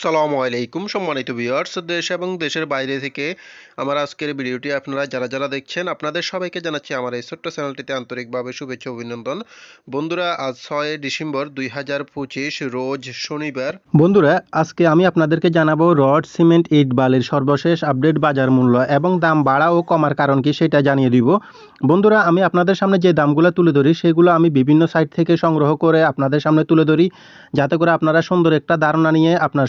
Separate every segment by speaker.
Speaker 1: আসসালামু আলাইকুম সম্মানিত ভিউয়ার্স দেশ এবং দেশের বাইরে থেকে আমার আজকের ভিডিওটি আপনারা যারা যারা দেখছেন, আপনাদের সবাইকে জানাচ্ছি আমার এই ছোট্ট চ্যানেলটিতে আন্তরিকভাবে শুভেচ্ছা অভিনন্দন। বন্ধুরা, আজ ছয় ডিসেম্বর দুই হাজার পঁচিশ, রোজ শনিবার।
Speaker 2: বন্ধুরা, আজকে আমি আপনাদেরকে জানাব রড, সিমেন্ট, ইট, বালির সর্বশেষ আপডেট বাজার মূল্য এবং দাম বাড়া ও কমার কারণ কি সেটা জানিয়ে দিব। বন্ধুরা, আমি আপনাদের সামনে যে দামগুলো তুলে ধরি, সেগুলো আমি বিভিন্ন সাইট থেকে সংগ্রহ করে আপনাদের সামনে তুলে ধরি। যাতে করে আপনারা সুন্দর একটা ধারণা নিয়ে আপনার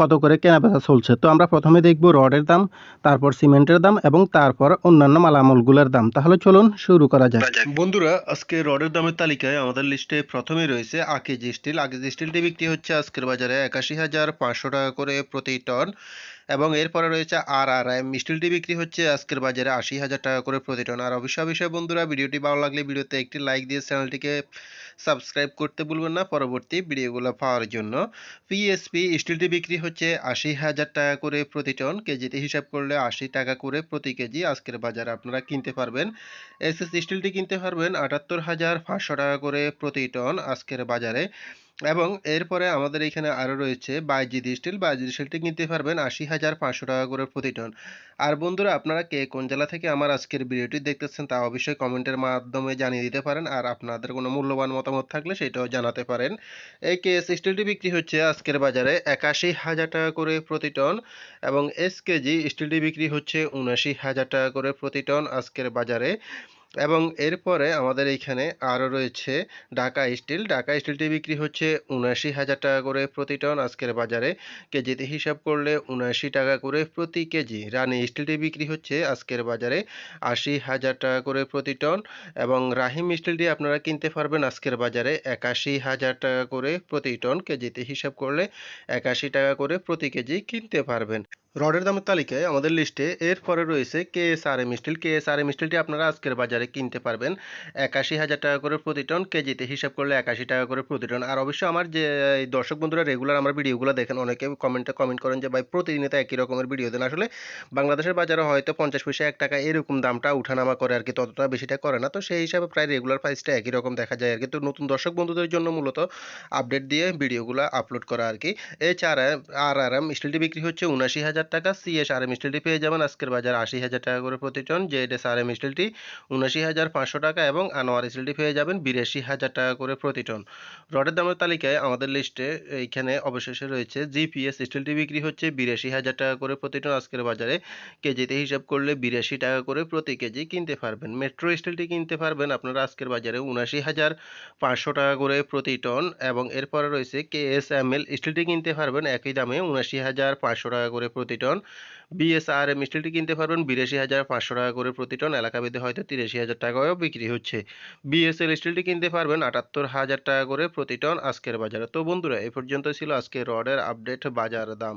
Speaker 2: কত করে কেনাবেচা চলছে? তো আমরা প্রথমে দেখব রডের দাম, তারপর সিমেন্টের দাম এবং তারপর অন্যান্য মালামালগুলোর দাম। তাহলে চলুন শুরু করা যাক।
Speaker 1: বন্ধুরা, আজকে রডের দামের তালিকায় আমাদের লিস্টে প্রথমে রয়েছে আকেজি স্টিল। আকেজি স্টিলটি বিক্রি হচ্ছে আজকের বাজারে একাশি হাজার পাঁচশো টাকা করে প্রতি টন এবং এরপরে রয়েছে আর আর এম। স্টিলটি বিক্রি হচ্ছে আজকের বাজারে আশি হাজার টাকা করে প্রতি টন। আর অবশ্যই অবশ্যই বন্ধুরা, ভিডিওটি ভালো লাগলে ভিডিওতে একটি লাইক দিয়ে চ্যানেলটিকে সাবস্ক্রাইব করতে ভুলবেন না পরবর্তী ভিডিওগুলো পাওয়ার জন্য। পিএসপি স্টিলটি বিক্রি হচ্ছে আশি হাজার টাকা করে প্রতি টন। কেজিতে হিসাব করলে আশি টাকা করে প্রতি কেজি আজকের বাজারে আপনারা কিনতে পারবেন। এসএস স্টিলটি কিনতে পারবেন আটাত্তর হাজার পাঁচশো টাকা করে প্রতি টন আজকের বাজারে। এবং এরপরে আমাদের এখানে আরও রয়েছে বাইজিদ স্টিল। বাইজিদ স্টিলটি কিনতে পারবেন আশি হাজার পাঁচশো টাকা করে প্রতি টন। আর বন্ধুরা, আপনারা কে কোন জেলা থেকে আমার আজকের ভিডিওটি দেখতেছেন তা অবশ্যই কমেন্টের মাধ্যমে জানিয়ে দিতে পারেন। আর আপনাদের কোনো মূল্যবান মতামত থাকলে সেটাও জানাতে পারেন। এই কেএস স্টিলটি বিক্রি হচ্ছে আজকের বাজারে একাশি হাজার টাকা করে প্রতি টন এবং এস কেজি স্টিলটি বিক্রি হচ্ছে উনাশি হাজার টাকা করে প্রতি টন আজকের বাজারে। এবং এরপরে আমাদের এইখানে আরও রয়েছে ঢাকা স্টিল। ঢাকা স্টিলটি বিক্রি হচ্ছে উনাশি হাজার টাকা করে প্রতি টন। আজকের বাজারে কেজিতে হিসাব করলে উনাশি টাকা করে প্রতি কেজি। রানী স্টিলটি বিক্রি হচ্ছে আজকের বাজারে আশি হাজার টাকা করে প্রতি টন এবং রাহিম স্টিলটি আপনারা কিনতে পারবেন আজকের বাজারে একাশি হাজার টাকা করে প্রতি টন। কেজিতে হিসাব করলে একাশি টাকা করে প্রতি কেজি কিনতে পারবেন। রডের দামের তালিকায় আমাদের লিস্টে এরপরে রয়েছে K S R M steel K S R M স্টিলটি আপনারা আজকের বাজারে কিনতে পারবেন। একাশি হাজার টাকা করে প্রতি টন কেজিতে হিসাব করলে একাশি টাকা করে প্রতি টন আর অবশ্যই আমার যে দর্শক বন্ধুরা রেগুলার আমার ভিডিওগুলো দেখেন, অনেকে কমেন্টে কমেন্ট করেন যে, ভাই প্রতিদিনে তো একই রকমের ভিডিও দেন। আসলে বাংলাদেশের বাজারে হয়তো পঞ্চাশ পয়সা এক টাকা এরকম দামটা উঠানামা করে আর কি, ততটা বেশিটা করে না। তো সেই হিসাবে প্রায় রেগুলার প্রাইসটা একই রকম দেখা যায় আর কি। তো নতুন দর্শক বন্ধুদের জন্য মূলত আপডেট দিয়ে ভিডিওগুলো আপলোড করা আর কি। এছাড়া আর আর এম স্টিলটি বিক্রি হচ্ছে উনাশি হাজার টাকা সিএস আর এম স্টিলটি পেয়ে যাবেন আজকের বাজার আশি হাজার টাকা করে প্রতি টন আর এম স্টিলটি উনাশি হাজার পাঁচশো টাকা এবং আনোয়ার স্টিলটি পেয়ে যাবেন বিরাশি হাজার টাকা করে প্রতি টন রডের দামের তালিকায় আমাদের লিস্টে এইখানে অবশেষে রয়েছে জিপিএস স্টিলটি বিক্রি হচ্ছে বিরাশি হাজার টাকা করে প্রতি টন আজকের বাজারে। কেজিতে হিসাব করলে বিরাশি টাকা করে প্রতি কেজি কিনতে পারবেন। মেট্রো স্টিলটি কিনতে পারবেন আপনারা আজকের বাজারে উনাশি হাজার পাঁচশো টাকা করে প্রতি টন এবং এরপরে রয়েছে কে এস এম এল স্টিলটি কিনতে পারবেন। একই দামে উনাশি হাজার পাঁচশো টাকা করে প্রতি টন বিএসআরএম স্টিলটি কিনতে পারবেন বিরাশি হাজার পাঁচশো টাকা করে প্রতি টন এলাকাভেদে হয়তো তিরাশি হাজার টাকাও বিক্রি হচ্ছে। বিএসএল স্টিলটি কিনতে পারবেন আটাত্তর হাজার টাকা করে প্রতি টন আজকের বাজারে। তো বন্ধুরা, এ পর্যন্ত ছিল আজকের রডের আপডেট বাজার দাম।